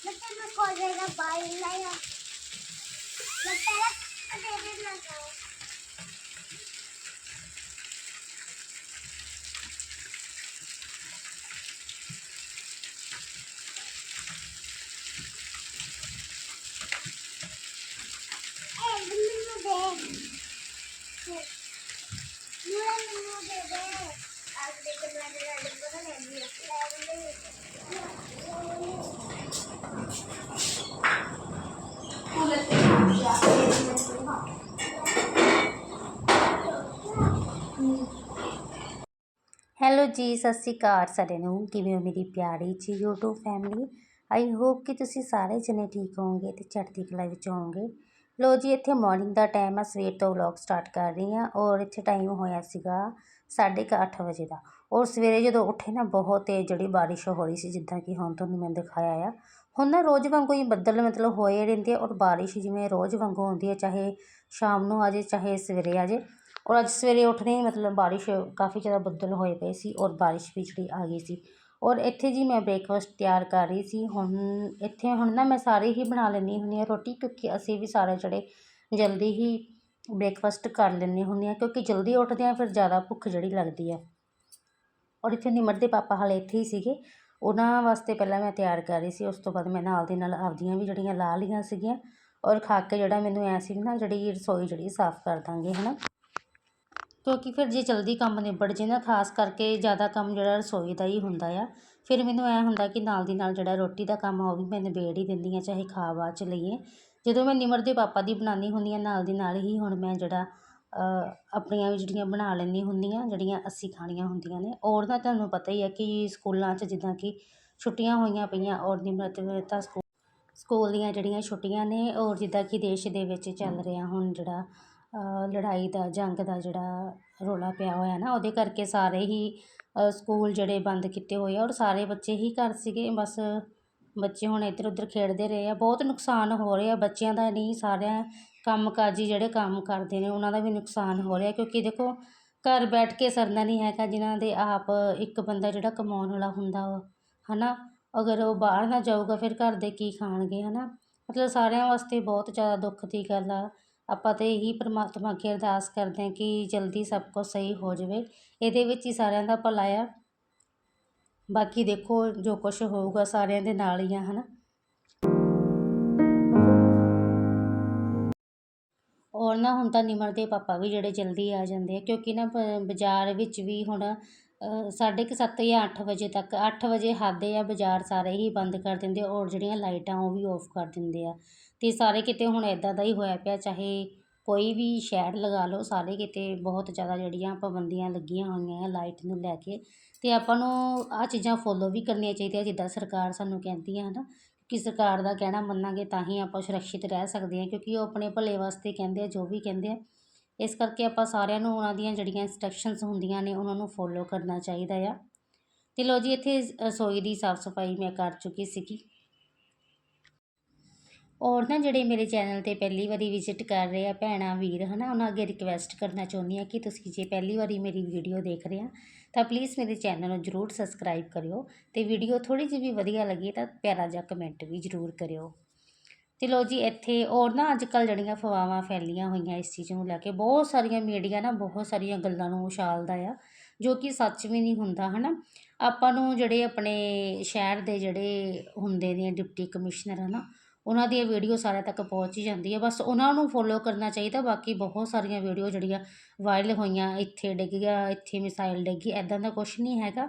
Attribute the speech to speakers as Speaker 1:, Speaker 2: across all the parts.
Speaker 1: Nagtanong ko rin ang bahay na yan. Nagtanong ko rin ako.
Speaker 2: Hello ji, ਸਤਿ ਸ਼੍ਰੀ ਅਕਾਲ ਸਾਰਿਆਂ ਨੂੰ। ਕਿਵੇਂ ਹੋ ਮੇਰੀ ਪਿਆਰੀ ਜੀ, YouTube ਫੈਮਿਲੀ ਆਈ ਹੋਪ ਕਿ ਤੁਸੀਂ ਸਾਰੇ ਜਣੇ ਠੀਕ ਹੋਵੋਗੇ ਤੇ ਚੜ੍ਹਦੀ ਕਲਾ ਵਿੱਚ ਹੋਵੋਗੇ। ਲੋ ਜੀ, ਇੱਥੇ ਮਾਰਨਿੰਗ ਦਾ ਟਾਈਮ ਆ, ਸਵੇਰ ਤੋਂ ਵਲੌਗ ਸਟਾਰਟ ਕਰ ਰਹੀ ਹਾਂ ਔਰ ਇੱਥੇ ਟਾਈਮ ਹੋਇਆ ਸੀਗਾ 8:30 ਵਜੇ ਦਾ। ਔਰ ਸਵੇਰੇ ਜਦੋਂ ਉੱਠੇ ਨਾ, ਬਹੁਤ ਤੇਜ਼ ਜਿਹੜੀ ਬਾਰਿਸ਼ ਹੋ ਰਹੀ ਸੀ, ਜਿੱਦਾਂ ਕਿ ਹੁਣ ਤੁਹਾਨੂੰ ਮੈਂ ਦਿਖਾਇਆ ਆ। ਹੁਣ ਨਾ ਰੋਜ਼ ਵਾਂਗੂ ਹੀ ਬੱਦਲ ਮਤਲਬ ਹੋਏ ਰਹਿੰਦੇ ਆ ਔਰ ਬਾਰਿਸ਼ ਜਿਵੇਂ ਰੋਜ਼ ਵਾਂਗੂ ਆਉਂਦੀ ਹੈ ਚਾਹੇ ਸ਼ਾਮ ਨੂੰ ਆ ਜੇ ਚਾਹੇ ਸਵੇਰੇ ਆ ਜੇ ਔਰ ਅੱਜ ਸਵੇਰੇ ਉੱਠਦੇ ਹੀ ਮਤਲਬ ਬਾਰਿਸ਼ ਕਾਫੀ ਜ਼ਿਆਦਾ ਬੱਦਲ ਹੋਏ ਪਏ ਸੀ ਔਰ ਬਾਰਿਸ਼ ਵੀ ਜਿਹੜੀ ਆ ਗਈ ਸੀ। ਔਰ ਇੱਥੇ ਜੀ ਮੈਂ ਬ੍ਰੇਕਫਾਸਟ ਤਿਆਰ ਕਰ ਰਹੀ ਸੀ। ਹੁਣ ਇੱਥੇ ਹੁਣ ਨਾ ਮੈਂ ਸਾਰੇ ਹੀ ਬਣਾ ਲੈਂਦੀ ਹੁੰਦੀ ਹਾਂ ਰੋਟੀ ਕਿਉਂਕਿ ਅਸੀਂ ਵੀ ਸਾਰੇ ਜਿਹੜੇ ਜਲਦੀ ਹੀ ਬ੍ਰੇਕਫਾਸਟ ਕਰ ਲੈਂਦੇ ਹੁੰਦੇ ਹਾਂ ਕਿਉਂਕਿ ਜਲਦੀ ਉੱਠਦੇ ਹਾਂ ਫਿਰ ਜ਼ਿਆਦਾ ਭੁੱਖ ਜਿਹੜੀ ਲੱਗਦੀ ਹੈ ਔਰ ਇੱਥੇ ਨਿਮਰ ਦੇ ਪਾਪਾ ਹਾਲੇ ਇੱਥੇ ਹੀ ਸੀਗੇ। ਉਹਨਾਂ ਵਾਸਤੇ ਪਹਿਲਾਂ ਮੈਂ ਤਿਆਰ ਕਰ ਰਹੀ ਸੀ, ਉਸ ਤੋਂ ਬਾਅਦ ਮੈਂ ਨਾਲ ਦੀ ਨਾਲ ਆਪਦੀਆਂ ਵੀ ਜਿਹੜੀਆਂ ਲਾਹ ਲਈਆਂ ਸੀਗੀਆਂ ਔਰ ਖਾ ਕੇ ਜਿਹੜਾ ਮੈਨੂੰ ਐਂ ਸੀ ਨਾ ਜਿਹੜੀ ਰਸੋਈ ਜਿਹੜੀ ਸਾਫ਼ ਕਰ ਦਾਂਗੇ ਹੈ ਨਾ ਕਿਉਂਕਿ ਫਿਰ ਜੇ ਜਲਦੀ ਕੰਮ ਨਿਬੜ ਜੇ ਨਾ, ਖਾਸ ਕਰਕੇ ਜ਼ਿਆਦਾ ਕੰਮ ਜਿਹੜਾ ਰਸੋਈ ਦਾ ਹੀ ਹੁੰਦਾ ਆ, ਫਿਰ ਮੈਨੂੰ ਐ ਹੁੰਦਾ ਕਿ ਨਾਲ ਦੀ ਨਾਲ ਜਿਹੜਾ ਰੋਟੀ ਦਾ ਕੰਮ ਆ, ਉਹ ਵੀ ਮੈਂ ਨਿਬੇੜ ਹੀ ਦਿੰਦੀ ਹਾਂ, ਚਾਹੇ ਖਾ ਬਾਅਦ ਚ ਲਈਏ। ਜਦੋਂ ਮੈਂ ਨਿਮਰ ਦੇ ਪਾਪਾ ਦੀ ਬਣਾਉਂਦੀ ਹੁੰਦੀ ਹਾਂ, ਨਾਲ ਦੀ ਨਾਲ ਹੀ ਹੁਣ ਮੈਂ ਜਿਹੜਾ ਆਪਣੀਆਂ ਵੀ ਜਿਹੜੀਆਂ ਬਣਾ ਲੈਂਦੀ ਹੁੰਦੀਆਂ ਜਿਹੜੀਆਂ ਅਸੀਂ ਖਾਣੀਆਂ ਹੁੰਦੀਆਂ ਨੇ ਔਰ ਤਾਂ ਤੁਹਾਨੂੰ ਪਤਾ ਹੀ ਹੈ ਕਿ ਸਕੂਲਾਂ 'ਚ ਜਿੱਦਾਂ ਕਿ ਛੁੱਟੀਆਂ ਹੋਈਆਂ ਪਈਆਂ ਔਰ ਨਿਮਰਤ ਤਾਂ ਸਕੂਲ ਸਕੂਲ ਦੀਆਂ ਜਿਹੜੀਆਂ ਛੁੱਟੀਆਂ ਨੇ ਔਰ ਜਿੱਦਾਂ ਕਿ ਦੇਸ਼ ਦੇ ਵਿੱਚ ਚੱਲ ਰਿਹਾ ਹੁਣ ਜਿਹੜਾ ਲੜਾਈ ਦਾ ਜੰਗ ਦਾ ਜਿਹੜਾ ਰੌਲਾ ਪਿਆ ਹੋਇਆ ਨਾ ਉਹਦੇ ਕਰਕੇ ਸਾਰੇ ਹੀ ਸਕੂਲ ਜਿਹੜੇ ਬੰਦ ਕੀਤੇ ਹੋਏ ਆ ਔਰ ਸਾਰੇ ਬੱਚੇ ਹੀ ਘਰ ਸੀਗੇ ਬਸ ਬੱਚੇ ਹੁਣ ਇੱਧਰ ਉੱਧਰ ਖੇਡਦੇ ਰਹੇ ਆ ਬਹੁਤ ਨੁਕਸਾਨ ਹੋ ਰਿਹਾ ਬੱਚਿਆਂ ਦਾ ਨਹੀਂ ਸਾਰਿਆਂ ਕੰਮਕਾਜੀ ਜਿਹੜੇ ਕੰਮ ਕਰਦੇ ਨੇ, ਉਹਨਾਂ ਦਾ ਵੀ ਨੁਕਸਾਨ ਹੋ ਰਿਹਾ, ਕਿਉਂਕਿ ਦੇਖੋ ਘਰ ਬੈਠ ਕੇ ਸਰਨਾ ਨਹੀਂ ਹੈਗਾ, ਜਿਨ੍ਹਾਂ ਦੇ ਆਪ ਇੱਕ ਬੰਦਾ ਜਿਹੜਾ ਕਮਾਉਣ ਵਾਲਾ ਹੁੰਦਾ ਵਾ ਹੈ ਨਾ ਅਗਰ ਉਹ ਬਾਹਰ ਨਾ ਜਾਊਗਾ, ਫਿਰ ਘਰ ਦੇ ਕੀ ਖਾਣਗੇ ਹੈ ਨਾ ਮਤਲਬ ਸਾਰਿਆਂ ਵਾਸਤੇ ਬਹੁਤ ਜ਼ਿਆਦਾ ਦੁੱਖ ਦੀ ਗੱਲ ਆ। ਆਪਾਂ ਤਾਂ ਇਹੀ ਪਰਮਾਤਮਾ ਅੱਗੇ ਅਰਦਾਸ ਕਰਦੇ ਹਾਂ ਕਿ ਜਲਦੀ ਸਭ ਕੁਝ ਸਹੀ ਹੋ ਜਾਵੇ। ਇਹਦੇ ਵਿੱਚ ਹੀ ਸਾਰਿਆਂ ਦਾ ਭਲਾ ਆ। ਬਾਕੀ ਦੇਖੋ ਜੋ ਕੁਝ ਹੋਊਗਾ ਸਾਰਿਆਂ ਦੇ ਨਾਲ ਹੀ ਆ ਹੈ ਨਾ ਔਰ ਨਾ ਹੁਣ ਤਾਂ ਨਿਮਰ ਦੇ ਪਾਪਾ ਵੀ ਜਿਹੜੇ ਜਲਦੀ ਆ ਜਾਂਦੇ ਆ, ਕਿਉਂਕਿ ਨਾ ਬਾਜ਼ਾਰ ਵਿੱਚ ਵੀ ਹੁਣ ਸਾਢੇ ਕੁ ਸੱਤ ਜਾਂ ਅੱਠ ਵਜੇ ਤੱਕ, ਅੱਠ ਵਜੇ ਹੱਦੇ ਆ ਬਾਜ਼ਾਰ ਸਾਰੇ ਹੀ ਬੰਦ ਕਰ ਦਿੰਦੇ ਔਰ ਜਿਹੜੀਆਂ ਲਾਈਟਾਂ ਉਹ ਵੀ ਔਫ ਕਰ ਦਿੰਦੇ ਆ। ਅਤੇ ਸਾਰੇ ਕਿਤੇ ਹੁਣ ਇੱਦਾਂ ਦਾ ਹੀ ਹੋਇਆ ਪਿਆ, ਚਾਹੇ ਕੋਈ ਵੀ ਸ਼ਹਿਰ ਲਗਾ ਲਓ, ਸਾਰੇ ਕਿਤੇ ਬਹੁਤ ਜ਼ਿਆਦਾ ਜਿਹੜੀਆਂ ਪਾਬੰਦੀਆਂ ਲੱਗੀਆਂ ਹੋਈਆਂ ਆ ਲਾਈਟ ਨੂੰ ਲੈ ਕੇ। ਅਤੇ ਆਪਾਂ ਨੂੰ ਆਹ ਚੀਜ਼ਾਂ ਫੋਲੋ ਵੀ ਕਰਨੀਆਂ ਚਾਹੀਦੀਆਂ, ਜਿੱਦਾਂ ਸਰਕਾਰ ਸਾਨੂੰ ਕਹਿੰਦੀ ਆ ਹੈ ਨਾ ਕਿ ਸਰਕਾਰ ਦਾ ਕਹਿਣਾ ਮੰਨਾਂਗੇ ਤਾਂ ਹੀ ਆਪਾਂ ਸੁਰੱਖਿਅਤ ਰਹਿ ਸਕਦੇ ਹਾਂ, ਕਿਉਂਕਿ ਉਹ ਆਪਣੇ ਭਲੇ ਵਾਸਤੇ ਕਹਿੰਦੇ ਆ, ਜੋ ਵੀ ਕਹਿੰਦੇ ਆ। ਇਸ ਕਰਕੇ ਆਪਾਂ ਸਾਰਿਆਂ ਨੂੰ ਉਹਨਾਂ ਦੀਆਂ ਜਿਹੜੀਆਂ ਇੰਸਟਰਕਸ਼ਨਸ ਹੁੰਦੀਆਂ ਨੇ, ਉਹਨਾਂ ਨੂੰ ਫੋਲੋ ਕਰਨਾ ਚਾਹੀਦਾ ਆ। ਅਤੇ ਲਓ ਜੀ, ਇੱਥੇ ਰਸੋਈ ਦੀ ਸਾਫ਼ ਸਫ਼ਾਈ ਮੈਂ ਕਰ ਚੁੱਕੀ ਸੀਗੀ। ਔਰ ਨਾ ਜਿਹੜੇ ਮੇਰੇ ਚੈਨਲ 'ਤੇ ਪਹਿਲੀ ਵਾਰੀ ਵਿਜ਼ਿਟ ਕਰ ਰਹੇ ਆ ਭੈਣਾਂ, ਵੀਰ ਹੈ ਨਾ ਉਹਨਾਂ ਅੱਗੇ ਰਿਕਵੈਸਟ ਕਰਨਾ ਚਾਹੁੰਦੀ ਹਾਂ ਕਿ ਤੁਸੀਂ ਜੇ ਪਹਿਲੀ ਵਾਰੀ ਮੇਰੀ ਵੀਡੀਓ ਦੇਖ ਰਹੇ ਆ, ਤਾਂ ਪਲੀਜ਼ ਮੇਰੇ ਚੈਨਲ ਨੂੰ ਜ਼ਰੂਰ ਸਬਸਕ੍ਰਾਈਬ ਕਰਿਓ ਅਤੇ ਵੀਡੀਓ ਥੋੜ੍ਹੀ ਜਿਹੀ ਵੀ ਵਧੀਆ ਲੱਗੀ ਤਾਂ ਪਿਆਰਾ ਜਿਹਾ ਕਮੈਂਟ ਵੀ ਜ਼ਰੂਰ ਕਰਿਓ। ਅਤੇ ਲੋ ਜੀ, ਇੱਥੇ ਔਰ ਨਾ ਅੱਜ ਕੱਲ੍ਹ ਜਿਹੜੀਆਂ ਫਵਾਵਾਂ ਫੈਲੀਆਂ ਹੋਈਆਂ ਇਸ ਚੀਜ਼ ਨੂੰ ਲੈ ਕੇ, ਬਹੁਤ ਸਾਰੀਆਂ ਮੀਡੀਆ ਨਾ ਬਹੁਤ ਸਾਰੀਆਂ ਗੱਲਾਂ ਨੂੰ ਉਛਾਲਦਾ ਆ, ਜੋ ਕਿ ਸੱਚ ਵੀ ਨਹੀਂ ਹੁੰਦਾ ਹੈ ਨਾ ਆਪਾਂ ਨੂੰ ਜਿਹੜੇ ਆਪਣੇ ਸ਼ਹਿਰ ਦੇ ਜਿਹੜੇ ਹੁੰਦੇ ਨੇ ਡਿਪਟੀ ਕਮਿਸ਼ਨਰ ਹੈ ਉਹਨਾਂ ਦੀ ਇਹ ਵੀਡੀਓ ਸਾਰਿਆਂ ਤੱਕ ਪਹੁੰਚ ਹੀ ਜਾਂਦੀ ਹੈ। ਬਸ ਉਹਨਾਂ ਨੂੰ ਫੋਲੋ ਕਰਨਾ ਚਾਹੀਦਾ। ਬਾਕੀ ਬਹੁਤ ਸਾਰੀਆਂ ਵੀਡੀਓ ਜਿਹੜੀਆਂ ਵਾਇਰਲ ਹੋਈਆਂ, ਇੱਥੇ ਡਿੱਗ ਗਿਆ, ਇੱਥੇ ਮਿਸਾਈਲ ਡਿੱਗੀ ਐਦਾਂ ਦਾ ਕੁਛ ਨਹੀਂ ਹੈਗਾ।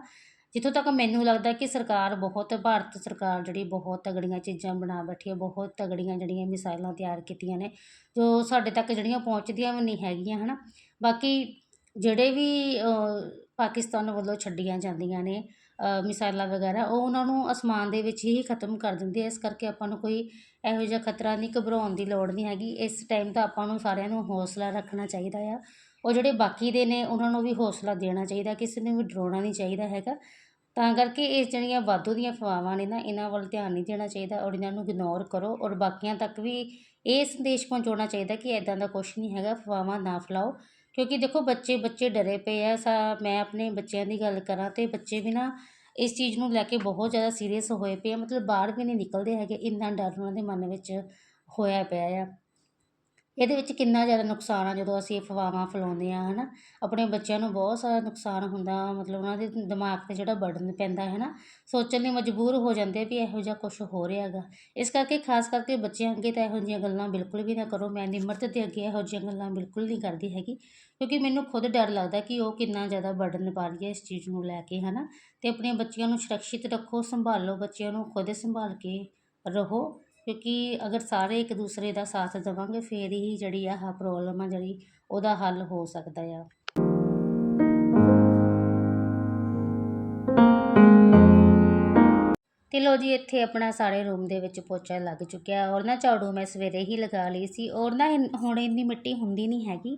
Speaker 2: ਜਿੱਥੋਂ ਤੱਕ ਮੈਨੂੰ ਲੱਗਦਾ ਕਿ ਸਰਕਾਰ ਬਹੁਤ, ਭਾਰਤ ਸਰਕਾਰ ਜਿਹੜੀ ਬਹੁਤ ਤਗੜੀਆਂ ਚੀਜ਼ਾਂ ਬਣਾ ਬੈਠੀ ਹੈ, ਬਹੁਤ ਤਗੜੀਆਂ ਜਿਹੜੀਆਂ ਮਿਸਾਈਲਾਂ ਤਿਆਰ ਕੀਤੀਆਂ ਨੇ, ਜੋ ਸਾਡੇ ਤੱਕ ਜਿਹੜੀਆਂ ਪਹੁੰਚਦੀਆਂ ਵੀ ਨਹੀਂ ਹੈਗੀਆਂ ਹੈ ਨਾ ਬਾਕੀ ਜਿਹੜੇ ਵੀ ਪਾਕਿਸਤਾਨ ਵੱਲੋਂ ਛੱਡੀਆਂ ਜਾਂਦੀਆਂ ਨੇ ਮਿਸਾਈਲਾਂ ਵਗੈਰਾ, ਉਹ ਉਹਨਾਂ ਨੂੰ ਅਸਮਾਨ ਦੇ ਵਿੱਚ ਹੀ ਖ਼ਤਮ ਕਰ ਦਿੰਦੇ ਇਸ ਕਰਕੇ ਆਪਾਂ ਨੂੰ ਕੋਈ ਇਹੋ ਜਿਹਾ ਖਤਰਾ ਨਹੀਂ, ਘਬਰਾਉਣ ਦੀ ਲੋੜ ਨਹੀਂ ਹੈਗੀ। ਇਸ ਟਾਈਮ ਤਾਂ ਆਪਾਂ ਨੂੰ ਸਾਰਿਆਂ ਨੂੰ ਹੌਸਲਾ ਰੱਖਣਾ ਚਾਹੀਦਾ ਆ। ਉਹ ਜਿਹੜੇ ਬਾਕੀ ਦੇ ਨੇ, ਉਹਨਾਂ ਨੂੰ ਵੀ ਹੌਸਲਾ ਦੇਣਾ ਚਾਹੀਦਾ, ਕਿਸੇ ਨੂੰ ਵੀ ਡਰਾਉਣਾ ਨਹੀਂ ਚਾਹੀਦਾ ਹੈਗਾ। ਤਾਂ ਕਰਕੇ ਇਹ ਜਿਹੜੀਆਂ ਵਾਧੂ ਦੀਆਂ ਅਫਵਾਹਾਂ ਨੇ ਨਾ, ਇਹਨਾਂ ਵੱਲ ਧਿਆਨ ਨਹੀਂ ਦੇਣਾ ਚਾਹੀਦਾ। ਔਰ ਇਹਨਾਂ ਨੂੰ ਇਗਨੋਰ ਕਰੋ ਔਰ ਬਾਕੀਆਂ ਤੱਕ ਵੀ ਇਹ ਸੰਦੇਸ਼ ਪਹੁੰਚਾਉਣਾ ਚਾਹੀਦਾ ਕਿ ਇਦਾਂ ਦਾ ਕੁਝ ਨਹੀਂ ਹੈਗਾ। ਅਫਵਾਹਾਂ ਨਾ ਫੈਲਾਓ। ਕਿਉਂਕਿ ਦੇਖੋ ਬੱਚੇ ਬੱਚੇ ਡਰੇ ਪਏ ਆ, ਸਾ ਮੈਂ ਆਪਣੇ ਬੱਚਿਆਂ ਦੀ ਗੱਲ ਕਰਾਂ ਤਾਂ ਬੱਚੇ ਵੀ ਨਾ ਇਸ ਚੀਜ਼ ਨੂੰ ਲੈ ਕੇ ਬਹੁਤ ਜ਼ਿਆਦਾ ਸੀਰੀਅਸ ਹੋਏ ਪਏ ਆ, ਮਤਲਬ ਬਾਹਰ ਵੀ ਨਹੀਂ ਨਿਕਲਦੇ ਹੈਗੇ, ਇੰਨਾ ਡਰ ਉਹਨਾਂ ਦੇ ਮਨ ਵਿੱਚ ਹੋਇਆ ਪਿਆ ਆ। ਇਹਦੇ ਵਿੱਚ ਕਿੰਨਾ ਜ਼ਿਆਦਾ ਨੁਕਸਾਨ ਆ ਜਦੋਂ ਅਸੀਂ ਅਫਵਾਹਾਂ ਫੈਲਾਉਂਦੇ ਹਾਂ ਹੈ ਨਾ ਆਪਣੇ ਬੱਚਿਆਂ ਨੂੰ ਬਹੁਤ ਸਾਰਾ ਨੁਕਸਾਨ ਹੁੰਦਾ, ਮਤਲਬ ਉਹਨਾਂ ਦੇ ਦਿਮਾਗ 'ਤੇ ਜਿਹੜਾ ਬਰਡਨ ਪੈਂਦਾ ਹੈ ਨਾ ਸੋਚਣ ਲਈ ਮਜਬੂਰ ਹੋ ਜਾਂਦੇ ਵੀ ਇਹੋ ਜਿਹਾ ਕੁਝ ਹੋ ਰਿਹਾ ਹੈਗਾ। ਇਸ ਕਰਕੇ ਖਾਸ ਕਰਕੇ ਬੱਚਿਆਂ ਅੱਗੇ ਤਾਂ ਇਹੋ ਜਿਹੀਆਂ ਗੱਲਾਂ ਬਿਲਕੁਲ ਵੀ ਨਾ ਕਰੋ। ਮੈਂ ਨਿਮਰਤ ਦੇ ਅੱਗੇ ਇਹੋ ਜਿਹੀਆਂ ਗੱਲਾਂ ਬਿਲਕੁਲ ਨਹੀਂ ਕਰਦੀ ਹੈਗੀ, ਕਿਉਂਕਿ ਮੈਨੂੰ ਖੁਦ ਡਰ ਲੱਗਦਾ ਕਿ ਉਹ ਕਿੰਨਾ ਜ਼ਿਆਦਾ ਬਰਡਨ ਪਾ ਰਹੀ ਹੈ ਇਸ ਚੀਜ਼ ਨੂੰ ਲੈ ਕੇ ਹੈ ਨਾ ਅਤੇ ਆਪਣੇ ਬੱਚਿਆਂ ਨੂੰ ਸੁਰੱਖਿਅਤ ਰੱਖੋ, ਸੰਭਾਲੋ ਬੱਚਿਆਂ ਨੂੰ, ਖੁਦ ਸੰਭਾਲ ਕੇ ਰਹੋ। ਕਿਉਂਕਿ ਅਗਰ ਸਾਰੇ ਇੱਕ ਦੂਸਰੇ ਦਾ ਸਾਥ ਦੇਵਾਂਗੇ, ਫਿਰ ਹੀ ਜਿਹੜੀ ਆਹ ਪ੍ਰੋਬਲਮ ਆ ਜਿਹੜੀ ਉਹਦਾ ਹੱਲ ਹੋ ਸਕਦਾ ਆ। ਤੇ ਲੋ ਜੀ, ਇੱਥੇ ਆਪਣਾ ਸਾਰੇ ਰੂਮ ਦੇ ਵਿੱਚ ਪੋਚਾ ਲੱਗ ਚੁੱਕਿਆ। ਔਰ ਨਾ ਝਾੜੂ ਮੈਂ ਸਵੇਰੇ ਹੀ ਲਗਾ ਲਈ ਸੀ। ਔਰ ਨਾ ਇਨ- ਹੁਣ ਇੰਨੀ ਮਿੱਟੀ ਹੁੰਦੀ ਨਹੀਂ ਹੈਗੀ।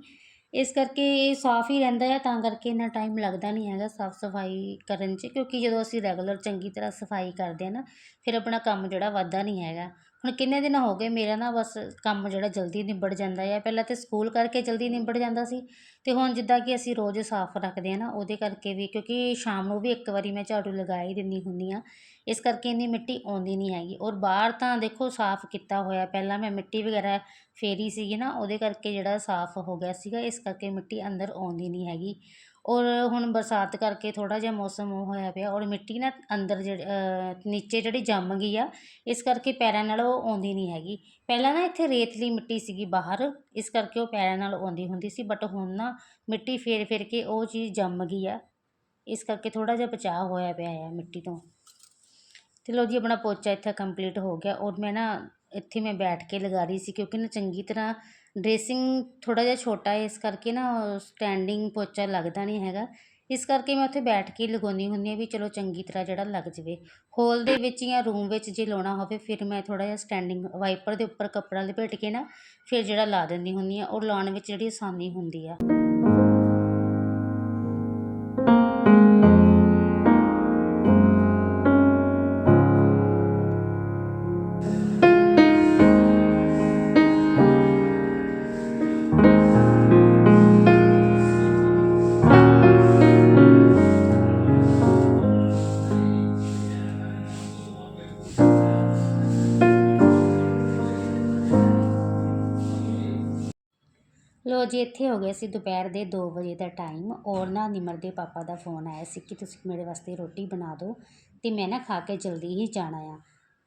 Speaker 2: ਇਸ ਕਰਕੇ ਇਹ ਸਾਫ਼ ਹੀ ਰਹਿੰਦਾ ਹੈ ਤਾਂ ਕਰਕੇ ਇੰਨਾ ਟਾਈਮ ਲੱਗਦਾ ਨਹੀਂ ਹੈਗਾ ਸਾਫ਼ ਸਫ਼ਾਈ ਕਰਨ 'ਚ। ਕਿਉਂਕਿ ਜਦੋਂ ਅਸੀਂ ਰੈਗੂਲਰ ਚੰਗੀ ਤਰ੍ਹਾਂ ਸਫ਼ਾਈ ਕਰਦੇ ਹਾਂ ਨਾ, ਫਿਰ ਆਪਣਾ ਕੰਮ ਜਿਹੜਾ ਵੱਧਦਾ ਨਹੀਂ ਹੈਗਾ। ਹੁਣ ਕਿੰਨੇ ਦਿਨ ਹੋ ਗਏ ਮੇਰਾ ਨਾ ਬਸ ਕੰਮ ਜਿਹੜਾ ਜਲਦੀ ਨਿਬੜ ਜਾਂਦਾ ਆ। ਪਹਿਲਾਂ ਤਾਂ ਸਕੂਲ ਕਰਕੇ ਜਲਦੀ ਨਿਬੜ ਜਾਂਦਾ ਸੀ ਅਤੇ ਹੁਣ ਜਿੱਦਾਂ ਕਿ ਅਸੀਂ ਰੋਜ਼ ਸਾਫ਼ ਰੱਖਦੇ ਹਾਂ ਨਾ, ਉਹਦੇ ਕਰਕੇ ਵੀ ਕਿਉਂਕਿ ਸ਼ਾਮ ਨੂੰ ਵੀ ਇੱਕ ਵਾਰੀ ਮੈਂ ਝਾੜੂ ਲਗਾ ਹੀ ਦਿੰਦੀ ਹੁੰਦੀ ਹਾਂ, ਇਸ ਕਰਕੇ ਇੰਨੀ ਮਿੱਟੀ ਆਉਂਦੀ ਨਹੀਂ ਹੈਗੀ। ਔਰ ਬਾਹਰ ਤਾਂ ਦੇਖੋ ਸਾਫ਼ ਕੀਤਾ ਹੋਇਆ, ਪਹਿਲਾਂ ਮੈਂ ਮਿੱਟੀ ਵਗੈਰਾ ਫੇਰੀ ਸੀਗੀ ਨਾ, ਉਹਦੇ ਕਰਕੇ ਜਿਹੜਾ ਸਾਫ਼ ਹੋ ਗਿਆ ਸੀਗਾ, ਇਸ ਕਰਕੇ ਮਿੱਟੀ ਅੰਦਰ ਆਉਂਦੀ ਨਹੀਂ ਹੈਗੀ। ਔਰ ਹੁਣ ਬਰਸਾਤ ਕਰਕੇ ਥੋੜ੍ਹਾ ਜਿਹਾ ਮੌਸਮ ਉਹ ਹੋਇਆ ਪਿਆ ਔਰ ਮਿੱਟੀ ਨਾ ਅੰਦਰ ਜਿਹੜੀ ਨੀਚੇ ਜਿਹੜੀ ਜੰਮ ਗਈ ਆ, ਇਸ ਕਰਕੇ ਪੈਰਾਂ ਨਾਲ ਉਹ ਆਉਂਦੀ ਨਹੀਂ ਹੈਗੀ। ਪਹਿਲਾਂ ਨਾ ਇੱਥੇ ਰੇਤਲੀ ਮਿੱਟੀ ਸੀਗੀ ਬਾਹਰ, ਇਸ ਕਰਕੇ ਉਹ ਪੈਰਾਂ ਨਾਲ ਆਉਂਦੀ ਹੁੰਦੀ ਸੀ ਬਟ ਹੁਣ ਨਾ ਮਿੱਟੀ ਫੇਰ ਫੇਰ ਕੇ ਉਹ ਚੀਜ਼ ਜੰਮ ਗਈ ਆ। ਇਸ ਕਰਕੇ ਥੋੜ੍ਹਾ ਜਿਹਾ ਬਚਾਅ ਹੋਇਆ ਪਿਆ ਆ ਮਿੱਟੀ ਤੋਂ। ਤੇ ਲੋ ਜੀ, ਆਪਣਾ ਪੋਚਾ ਇੱਥੇ ਕੰਪਲੀਟ ਹੋ ਗਿਆ ਔਰ ਮੈਂ ਨਾ ਇੱਥੇ ਮੈਂ ਬੈਠ ਕੇ ਲਗਾ ਰਹੀ ਸੀ ਕਿਉਂਕਿ ਨਾ ਚੰਗੀ ਤਰ੍ਹਾਂ ਡਰੈਸਿੰਗ ਥੋੜ੍ਹਾ ਜਿਹਾ ਛੋਟਾ ਹੈ, ਇਸ ਕਰਕੇ ਨਾ ਸਟੈਂਡਿੰਗ ਪੋਚਾ ਲੱਗਦਾ ਨਹੀਂ ਹੈਗਾ। ਇਸ ਕਰਕੇ ਮੈਂ ਉੱਥੇ ਬੈਠ ਕੇ ਲਗਾਉਂਦੀ ਹੁੰਦੀ ਹਾਂ ਵੀ ਚਲੋ ਚੰਗੀ ਤਰ੍ਹਾਂ ਜਿਹੜਾ ਲੱਗ ਜਾਵੇ। ਹੋਲ ਦੇ ਵਿੱਚ ਜਾਂ ਰੂਮ ਵਿੱਚ ਜੇ ਲਾਉਣਾ ਹੋਵੇ, ਫਿਰ ਮੈਂ ਥੋੜ੍ਹਾ ਜਿਹਾ ਸਟੈਂਡਿੰਗ ਵਾਈਪਰ ਦੇ ਉੱਪਰ ਕੱਪੜਾ ਲਪੇਟ ਕੇ ਨਾ, ਫਿਰ ਜਿਹੜਾ ਲਾ ਦਿੰਦੀ ਹੁੰਦੀ ਹਾਂ ਔਰ ਲਾਉਣ ਵਿੱਚ ਜਿਹੜੀ ਆਸਾਨੀ ਹੁੰਦੀ ਆ। ਲੋ ਇੱਥੇ ਹੋ ਗਿਆ ਸੀ ਦੁਪਹਿਰ ਦੇ ਦੋ ਵਜੇ ਦਾ ਟਾਈਮ। ਔਰ ਨਾ ਨਿਮਰ ਦੇ ਪਾਪਾ ਦਾ ਫੋਨ ਆਇਆ ਸੀ ਕਿ ਤੁਸੀਂ ਮੇਰੇ ਵਾਸਤੇ ਰੋਟੀ ਬਣਾ ਦਿਓ ਅਤੇ ਮੈਂ ਨਾ ਖਾ ਕੇ ਜਲਦੀ ਹੀ ਜਾਣਾ ਆ।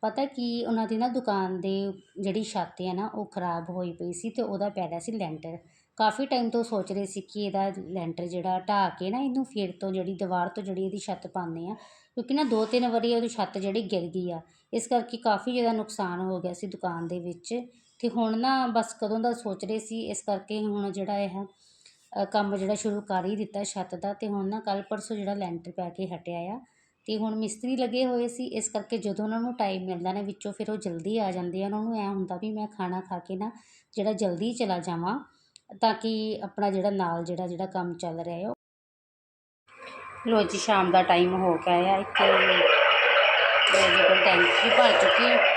Speaker 2: ਪਤਾ ਕੀ, ਉਹਨਾਂ ਦੀ ਨਾ ਦੁਕਾਨ ਦੇ ਜਿਹੜੀ ਛੱਤ ਆ ਨਾ, ਉਹ ਖਰਾਬ ਹੋਈ ਪਈ ਸੀ ਅਤੇ ਉਹਦਾ ਪੈ ਰਿਹਾ ਸੀ ਲੈਂਟਰ। ਕਾਫੀ ਟਾਈਮ ਤੋਂ ਸੋਚ ਰਹੇ ਸੀ ਕਿ ਇਹਦਾ ਲੈਂਟਰ ਜਿਹੜਾ ਢਾਹ ਕੇ ਨਾ ਇਹਨੂੰ ਫਿਰ ਤੋਂ ਜਿਹੜੀ ਦੀਵਾਰ ਤੋਂ ਜਿਹੜੀ ਇਹਦੀ ਛੱਤ ਪਾਉਂਦੇ ਆ, ਕਿਉਂਕਿ ਨਾ ਦੋ ਤਿੰਨ ਵਾਰੀ ਉਹਦੀ ਛੱਤ ਜਿਹੜੀ ਗਿਰ ਗਈ ਆ। ਇਸ ਕਰਕੇ ਕਾਫੀ ਜ਼ਿਆਦਾ ਨੁਕਸਾਨ ਹੋ ਗਿਆ ਸੀ ਦੁਕਾਨ ਦੇ ਵਿੱਚ। ਅਤੇ ਹੁਣ ਨਾ ਬਸ ਕਦੋਂ ਦਾ ਸੋਚ ਰਹੇ ਸੀ, ਇਸ ਕਰਕੇ ਹੁਣ ਜਿਹੜਾ ਇਹ ਕੰਮ ਜਿਹੜਾ ਸ਼ੁਰੂ ਕਰ ਹੀ ਦਿੱਤਾ ਛੱਤ ਦਾ ਅਤੇ ਹੁਣ ਨਾ ਕੱਲ੍ਹ ਪਰਸੋਂ ਜਿਹੜਾ ਲੈਂਟਰ ਪੈ ਕੇ ਹਟਿਆ ਆ। ਅਤੇ ਹੁਣ ਮਿਸਤਰੀ ਲੱਗੇ ਹੋਏ ਸੀ, ਇਸ ਕਰਕੇ ਜਦੋਂ ਉਹਨਾਂ ਨੂੰ ਟਾਈਮ ਮਿਲਦਾ ਨਾ ਵਿੱਚੋਂ ਫਿਰ ਉਹ ਜਲਦੀ ਆ ਜਾਂਦੇ ਆ। ਉਹਨਾਂ ਨੂੰ ਐਂ ਹੁੰਦਾ ਵੀ ਮੈਂ ਖਾਣਾ ਖਾ ਕੇ ਨਾ ਜਿਹੜਾ ਜਲਦੀ ਚਲਾ ਜਾਵਾਂ ਤਾਂ ਕਿ ਆਪਣਾ ਜਿਹੜਾ ਨਾਲ ਜਿਹੜਾ ਜਿਹੜਾ ਕੰਮ ਚੱਲ ਰਿਹਾ ਹੈ ਉਹ ਲੋ ਜੀ, ਸ਼ਾਮ ਦਾ ਟਾਈਮ ਹੋ ਗਿਆ ਆ। ਇੱਕ ਜਿਹੜੀ ਟੈਂਕੀ ਭਰ ਚੁੱਕੀ ਹੈ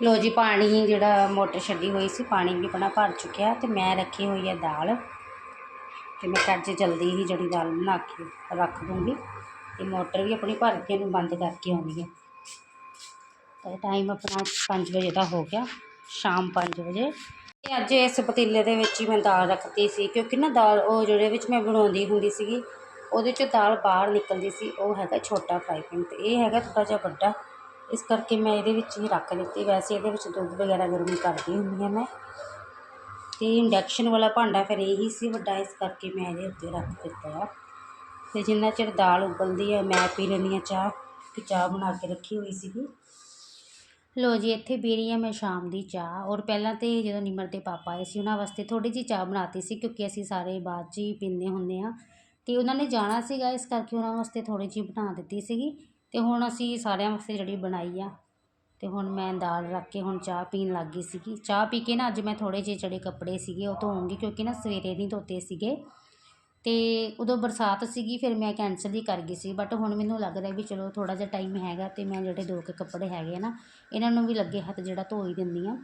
Speaker 2: ਲੋ ਜੀ, ਪਾਣੀ ਜਿਹੜਾ ਮੋਟਰ ਛੱਡੀ ਹੋਈ ਸੀ, ਪਾਣੀ ਵੀ ਆਪਣਾ ਭਰ ਚੁੱਕਿਆ ਤੇ ਮੈਂ ਰੱਖੀ ਹੋਈ ਹੈ ਦਾਲ। ਤੇ ਮੈਂ ਅੱਜ ਜਲਦੀ ਹੀ ਜਿਹੜੀ ਦਾਲ ਬਣਾ ਕੇ ਰੱਖ ਦੂੰਗੀ। ਤੇ ਮੋਟਰ ਵੀ ਆਪਣੀ ਭਰ ਕੇ ਇਹਨੂੰ ਬੰਦ ਕਰਕੇ ਆਉਂਦੀ ਹੈ ਤੇ ਟਾਈਮ ਆਪਣਾ 5 ਵਜੇ ਦਾ ਹੋ ਗਿਆ, ਸ਼ਾਮ 5 ਵਜੇ। ਤੇ ਅੱਜ ਇਸ ਪਤੀਲੇ ਦੇ ਵਿੱਚ ਹੀ ਮੈਂ ਦਾਲ ਰੱਖਤੀ ਸੀ, ਕਿਉਂਕਿ ਨਾ ਦਾਲ ਉਹ ਜਿਹੜੇ ਵਿੱਚ ਮੈਂ ਬਣਾਉਂਦੀ ਹੁੰਦੀ ਸੀਗੀ, ਉਹਦੇ 'ਚ ਦਾਲ ਬਾਹਰ ਨਿਕਲਦੀ ਸੀ, ਉਹ ਹੈਗਾ ਛੋਟਾ ਫਰਾਈ ਪੈਨ ਤੇ ਇਹ ਹੈਗਾ ਥੋੜ੍ਹਾ ਜਿਹਾ ਵੱਡਾ। ਇਸ ਕਰਕੇ ਮੈਂ ਇਹਦੇ ਵਿੱਚ ਹੀ ਰੱਖ ਦਿੱਤੀ ਵੈਸੇ ਇਹਦੇ ਵਿੱਚ ਦੁੱਧ ਵਗੈਰਾ ਗਰਮ ਕਰਦੀ ਹੁੰਦੀ ਹਾਂ ਮੈਂ। ਅਤੇ ਇੰਡਕਸ਼ਨ ਵਾਲਾ ਭਾਂਡਾ ਫਿਰ ਇਹੀ ਸੀ ਵੱਡਾ, ਇਸ ਕਰਕੇ ਮੈਂ ਇਹਦੇ ਉੱਤੇ ਰੱਖ ਦਿੱਤਾ ਆ। ਅਤੇ ਜਿੰਨਾ ਚਿਰ ਦਾਲ ਉਬਲਦੀ ਹੈ ਮੈਂ ਪੀ ਲੈਂਦੀ ਹਾਂ ਚਾਹ, ਕਿ ਚਾਹ ਬਣਾ ਕੇ ਰੱਖੀ ਹੋਈ ਸੀਗੀ। ਲੋ ਜੀ, ਇੱਥੇ ਪੀ ਰਹੀ ਹਾਂ ਮੈਂ ਸ਼ਾਮ ਦੀ ਚਾਹ। ਔਰ ਪਹਿਲਾਂ ਤੇ ਜਦੋਂ ਨਿਮਰ ਦੇ ਪਾਪਾ ਆਏ ਸੀ, ਉਹਨਾਂ ਵਾਸਤੇ ਥੋੜੀ ਜਿਹੀ ਚਾਹ ਬਣਾਤੀ ਸੀ, ਕਿਉਂਕਿ ਅਸੀਂ ਸਾਰੇ ਬਾਅਦ 'ਚ ਹੀ ਪੀਂਦੇ ਹੁੰਦੇ ਆ ਤੇ ਉਹਨਾਂ ਨੇ ਜਾਣਾ ਸੀਗਾ, ਇਸ ਕਰਕੇ ਉਹਨਾਂ ਵਾਸਤੇ ਥੋੜੀ ਜਿਹੀ ਬਣਾ ਦਿੱਤੀ ਸੀਗੀ। ਅਤੇ ਹੁਣ ਅਸੀਂ ਸਾਰਿਆਂ ਵਾਸਤੇ ਜਿਹੜੀ ਬਣਾਈ ਆ ਅਤੇ ਹੁਣ ਮੈਂ ਦਾਲ ਰੱਖ ਕੇ ਹੁਣ ਚਾਹ ਪੀਣ ਲੱਗ ਗਈ ਸੀਗੀ। ਚਾਹ ਪੀ ਕੇ ਨਾ ਅੱਜ ਮੈਂ ਥੋੜ੍ਹੇ ਜਿਹੇ ਜਿਹੜੇ ਕੱਪੜੇ ਸੀਗੇ ਉਹ ਧੋਵਾਂਗੀ ਕਿਉਂਕਿ ਨਾ ਸਵੇਰੇ ਨਹੀਂ ਧੋਤੇ ਸੀਗੇ। ਅਤੇ ਉਦੋਂ ਬਰਸਾਤ ਸੀਗੀ, ਫਿਰ ਮੈਂ ਕੈਂਸਲ ਹੀ ਕਰ ਗਈ ਸੀ। ਬਟ ਹੁਣ ਮੈਨੂੰ ਲੱਗਦਾ ਵੀ ਚਲੋ ਥੋੜ੍ਹਾ ਜਿਹਾ ਟਾਈਮ ਹੈਗਾ ਅਤੇ ਮੈਂ ਜਿਹੜੇ ਦੋ ਕੁ ਕੱਪੜੇ ਹੈਗੇ ਆ ਨਾ, ਇਹਨਾਂ ਨੂੰ ਵੀ ਲੱਗੇ ਹੱਥ ਜਿਹੜਾ ਧੋ ਹੀ ਦਿੰਦੀ ਹਾਂ।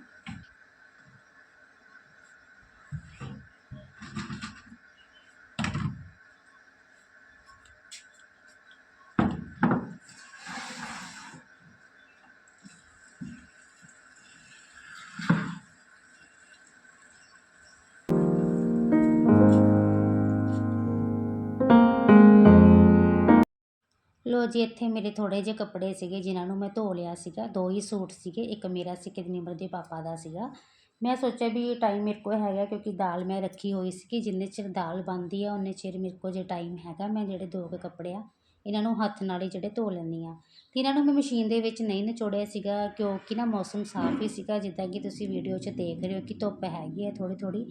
Speaker 2: ਲੋ ਜੀ ਇੱਥੇ ਮੇਰੇ ਥੋੜੇ ਜਿਹੇ ਕੱਪੜੇ ਸੀਗੇ ਜਿਨ੍ਹਾਂ ਨੂੰ ਮੈਂ ਧੋ ਲਿਆ ਸੀਗਾ। ਦੋ ਹੀ ਸੂਟ ਸੀਗੇ, ਇੱਕ ਮੇਰਾ ਸੀ, ਇੱਕ ਨਿਮਰ ਦੇ ਪਾਪਾ ਦਾ ਸੀਗਾ। ਮੈਂ ਸੋਚਿਆ ਵੀ ਟਾਈਮ ਮੇਰੇ ਕੋਲ ਹੈਗਾ ਕਿਉਂਕਿ ਦਾਲ ਮੈਂ ਰੱਖੀ ਹੋਈ ਸੀ ਕਿ ਜਿੰਨੇ ਚਿਰ ਦਾਲ ਬਣਦੀ ਆ ਉਨੇ ਚਿਰ ਮੇਰੇ ਕੋਲ ਜੇ ਟਾਈਮ ਹੈਗਾ ਮੈਂ ਜਿਹੜੇ ਦੋ ਕੁ ਕੱਪੜੇ ਆ, ਇਹਨਾਂ ਨੂੰ ਹੱਥ ਨਾਲ ਹੀ ਜਿਹੜੇ ਧੋ ਲੈਂਦੀ ਆ। ਤੇ ਇਹਨਾਂ ਨੂੰ ਮੈਂ ਮਸ਼ੀਨ ਦੇ ਵਿੱਚ ਨਹੀਂ ਨਿਚੋੜਿਆ ਸੀਗਾ ਕਿਉਂਕਿ ਨਾ ਮੌਸਮ ਸਾਫ਼ ਹੀ ਸੀਗਾ। ਜਿੱਦਾਂ ਕਿ ਤੁਸੀਂ ਵੀਡੀਓ 'ਚ ਦੇਖ ਰਹੇ ਹੋ ਕਿ ਧੁੱਪ ਹੈਗੀ ਹੈ ਥੋੜੀ ਥੋੜੀ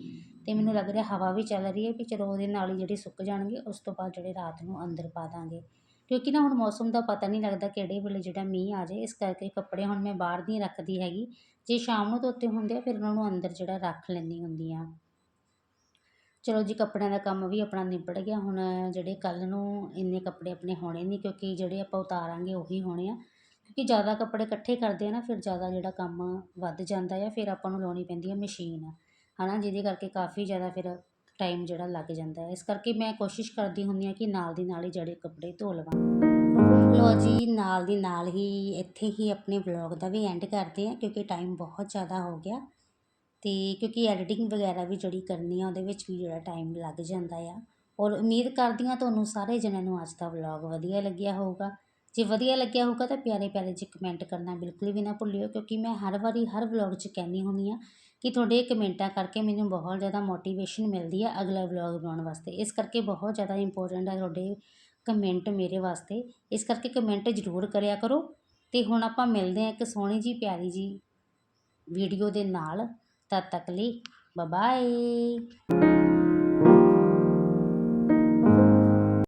Speaker 2: ਤੇ ਮੈਨੂੰ ਲੱਗ ਰਿਹਾ ਹਵਾ ਵੀ ਚੱਲ ਰਹੀ ਹੈ ਵੀ ਚਲੋ ਉਹਦੇ ਨਾਲ ਹੀ ਜਿਹੜੇ ਸੁੱਕ ਜਾਣਗੇ, ਉਸ ਤੋਂ ਬਾਅਦ ਜਿਹੜੇ ਰਾਤ ਨੂੰ ਅੰਦਰ ਪਾ ਦਾਂਗੇ। ਕਿਉਂਕਿ ਨਾ ਹੁਣ ਮੌਸਮ ਦਾ ਪਤਾ ਨਹੀਂ ਲੱਗਦਾ ਕਿਹੜੇ ਵੇਲੇ ਜਿਹੜਾ ਮੀਂਹ ਆ ਜਾਵੇ ਇਸ ਕਰਕੇ ਕੱਪੜੇ ਹੁਣ ਮੈਂ ਬਾਹਰ ਨਹੀਂ ਰੱਖਦੀ ਹੈਗੀ। ਜੇ ਸ਼ਾਮ ਨੂੰ ਧੋਤੇ ਹੁੰਦੇ ਆ, ਫਿਰ ਉਹਨਾਂ ਨੂੰ ਅੰਦਰ ਜਿਹੜਾ ਰੱਖ ਲੈਂਦੀ ਹੁੰਦੀ ਹਾਂ ਚਲੋ ਜੀ, ਕੱਪੜਿਆਂ ਦਾ ਕੰਮ ਵੀ ਆਪਣਾ ਨਿਬੜ ਗਿਆ। ਹੁਣ ਜਿਹੜੇ ਕੱਲ੍ਹ ਨੂੰ ਇੰਨੇ ਕੱਪੜੇ ਆਪਣੇ ਹੋਣੇ ਨਹੀਂ, ਕਿਉਂਕਿ ਜਿਹੜੇ ਆਪਾਂ ਉਤਾਰਾਂਗੇ ਉਹੀ ਹੋਣੇ ਆ। ਕਿਉਂਕਿ ਜ਼ਿਆਦਾ ਕੱਪੜੇ ਇਕੱਠੇ ਕਰਦੇ ਆ ਨਾ, ਫਿਰ ਜ਼ਿਆਦਾ ਜਿਹੜਾ ਕੰਮ ਵੱਧ ਜਾਂਦਾ ਆ, ਫਿਰ ਆਪਾਂ ਨੂੰ ਲਾਉਣੀ ਪੈਂਦੀ ਆ ਮਸ਼ੀਨ। ਹੈ ਨਾ ਜਿਹਦੇ ਕਰਕੇ ਕਾਫੀ ਜ਼ਿਆਦਾ ਫਿਰ ਟਾਈਮ ਜਿਹੜਾ ਲੱਗ ਜਾਂਦਾ ਹੈ। ਇਸ ਕਰਕੇ ਮੈਂ ਕੋਸ਼ਿਸ਼ ਕਰਦੀ ਹੁੰਦੀ ਹਾਂ ਕਿ ਨਾਲ ਦੀ ਨਾਲ ਹੀ ਜਿਹੜੇ ਕੱਪੜੇ ਧੋ ਲਵਾਂ। ਲੋ ਜੀ, ਨਾਲ ਦੀ ਨਾਲ ਹੀ ਇੱਥੇ ਹੀ ਆਪਣੇ ਵਲੌਗ ਦਾ ਵੀ ਐਂਡ ਕਰਦੇ ਆ ਕਿਉਂਕਿ ਟਾਈਮ ਬਹੁਤ ਜ਼ਿਆਦਾ ਹੋ ਗਿਆ ਤੇ ਕਿਉਂਕਿ ਐਡੀਟਿੰਗ ਵਗੈਰਾ ਵੀ ਜਿਹੜੀ ਕਰਨੀ ਆ, ਉਹਦੇ ਵਿੱਚ ਵੀ ਜਿਹੜਾ ਟਾਈਮ ਲੱਗ ਜਾਂਦਾ ਆ। ਔਰ ਉਮੀਦ ਕਰਦੀ ਹਾਂ ਤੁਹਾਨੂੰ ਸਾਰੇ ਜਣਿਆਂ ਨੂੰ ਅੱਜ ਦਾ ਵਲੌਗ ਵਧੀਆ ਲੱਗਿਆ ਹੋਊਗਾ। ਜੇ ਵਧੀਆ ਲੱਗਿਆ ਹੋਊਗਾ ਤਾਂ ਪਿਆਰੇ ਪਿਆਰੇ ਜਿਹੇ ਕਮੈਂਟ ਕਰਨਾ ਬਿਲਕੁਲ ਵੀ ਨਾ ਭੁੱਲਿਓ, ਕਿਉਂਕਿ ਮੈਂ ਹਰ ਵਾਰੀ ਹਰ ਵਲੋਗ 'ਚ ਕਹਿੰਦੀ ਹੁੰਦੀ ਹਾਂ ਕਿ ਤੁਹਾਡੇ ਕਮੈਂਟਾਂ ਕਰਕੇ ਮੈਨੂੰ ਬਹੁਤ ਜ਼ਿਆਦਾ ਮੋਟੀਵੇਸ਼ਨ ਮਿਲਦੀ ਹੈ ਅਗਲਾ ਵਲੋਗ ਬਣਾਉਣ ਵਾਸਤੇ। ਇਸ ਕਰਕੇ ਬਹੁਤ ਜ਼ਿਆਦਾ ਇੰਪੋਰਟੈਂਟ ਹੈ ਤੁਹਾਡੇ ਕਮੈਂਟ ਮੇਰੇ ਵਾਸਤੇ। ਇਸ ਕਰਕੇ ਕਮੈਂਟ ਜ਼ਰੂਰ ਕਰਿਆ ਕਰੋ। ਤੇ ਹੁਣ ਆਪਾਂ ਮਿਲਦੇ ਹਾਂ ਇੱਕ ਸੋਹਣੀ ਜੀ ਪਿਆਰੀ ਜੀ ਵੀਡੀਓ ਦੇ ਨਾਲ। ਤਦ ਤੱਕ ਲਈ ਬਾਏ